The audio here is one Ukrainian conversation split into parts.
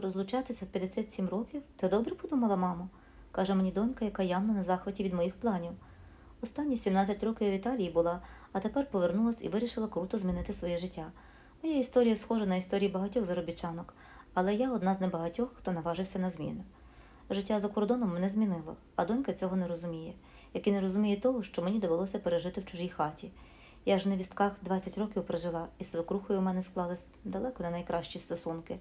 Розлучатися в 57 років? Ти добре подумала, мамо? каже мені донька, яка явно на захваті від моїх планів. Останні 17 років я в Італії була, а тепер повернулась і вирішила круто змінити своє життя. Моя історія схожа на історії багатьох заробітчанок, але я одна з небагатьох, хто наважився на зміни. Життя за кордоном мене змінило, а донька цього не розуміє, як і не розуміє того, що мені довелося пережити в чужій хаті. Я ж в невістках 20 років прожила, і з свекрухою у мене склались далеко не найкращі стосунки.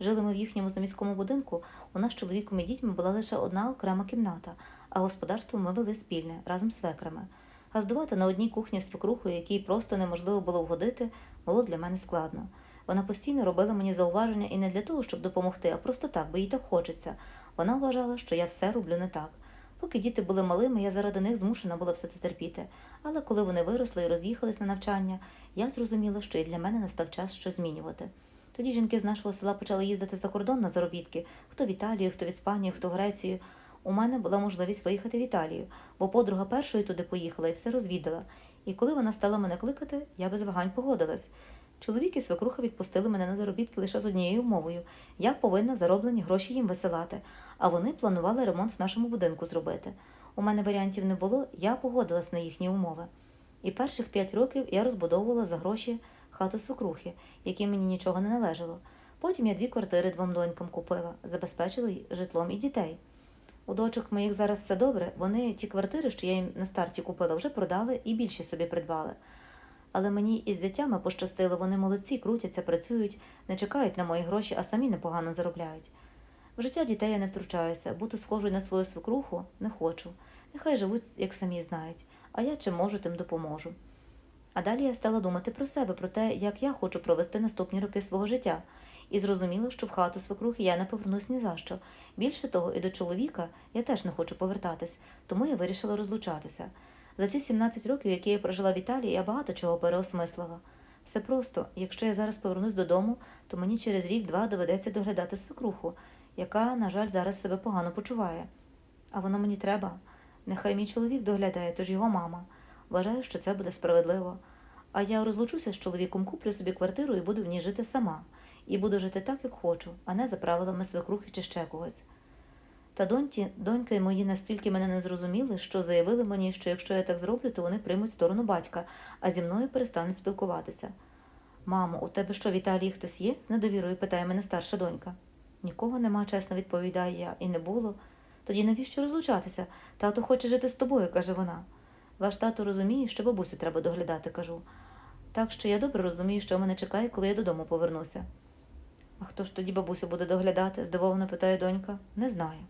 Жили ми в їхньому заміському будинку. У нас з чоловіком і дітьми була лише одна окрема кімната, а господарство ми вели спільне разом з свекрами. Газдувати на одній кухні з свекрухою, якій просто неможливо було вгодити, було для мене складно. Вона постійно робила мені зауваження і не для того, щоб допомогти, а просто так, бо їй так хочеться. Вона вважала, що я все роблю не так. Поки діти були малими, я заради них змушена була все це терпіти. Але коли вони виросли і роз'їхались на навчання, я зрозуміла, що і для мене настав час щось змінювати. Тоді жінки з нашого села почали їздити за кордон на заробітки, хто в Італію, хто в Іспанію, хто в Грецію. У мене була можливість виїхати в Італію, бо подруга першою туди поїхала і все розвідала. І коли вона стала мене кликати, я без вагань погодилась. Чоловік і свекруха відпустили мене на заробітки лише з однією умовою. Я повинна зароблені гроші їм висилати, а вони планували ремонт в нашому будинку зробити. У мене варіантів не було, я погодилась на їхні умови. І перших п'ять років я розбудовувала за гроші хату свекрухи, якій мені нічого не належало. Потім я дві квартири двом донькам купила, забезпечила житлом і дітей. У дочок моїх зараз все добре, вони ті квартири, що я їм на старті купила, вже продали і більше собі придбали. Але мені із дитями пощастило, вони молодці, крутяться, працюють, не чекають на мої гроші, а самі непогано заробляють. В життя дітей я не втручаюся, бути схожою на свою свекруху не хочу. Нехай живуть, як самі знають, а я чим можу, тим допоможу. А далі я стала думати про себе, про те, як я хочу провести наступні роки свого життя, і зрозуміла, що в хату свекрухи я не повернусь ні за що. Більше того, і до чоловіка я теж не хочу повертатись, тому я вирішила розлучатися. За ці 17 років, які я прожила в Італії, я багато чого переосмислила. Все просто, якщо я зараз повернусь додому, то мені через рік-два доведеться доглядати свекруху, яка, на жаль, зараз себе погано почуває. А воно мені треба. Нехай мій чоловік доглядає, тож його мама. Вважаю, що це буде справедливо. А я розлучуся з чоловіком, куплю собі квартиру і буду в ній жити сама. І буду жити так, як хочу, а не за правилами свекрухи чи ще когось. Та доньки, доньки мої настільки мене не зрозуміли, що заявили мені, що якщо я так зроблю, то вони приймуть сторону батька, а зі мною перестануть спілкуватися. Мамо, у тебе що в Італії хтось є? з недовірою питає мене старша донька. Нікого нема, чесно відповідаю я, і не було. Тоді навіщо розлучатися? Тато хоче жити з тобою, каже вона. Ваш тато розуміє, що бабусю треба доглядати, кажу. Так що я добре розумію, що мене чекає, коли я додому повернуся. А хто ж тоді бабусю буде доглядати? здивовано питає донька. Не знаю.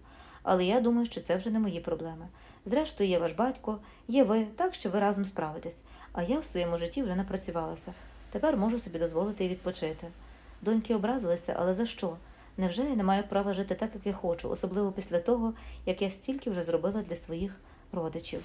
Але я думаю, що це вже не мої проблеми. Зрештою, є ваш батько, є ви, так що ви разом справитесь. А я в своєму житті вже напрацювалася. Тепер можу собі дозволити і відпочити. Доньки образилися, але за що? Невже я не маю права жити так, як я хочу, особливо після того, як я стільки вже зробила для своїх родичів?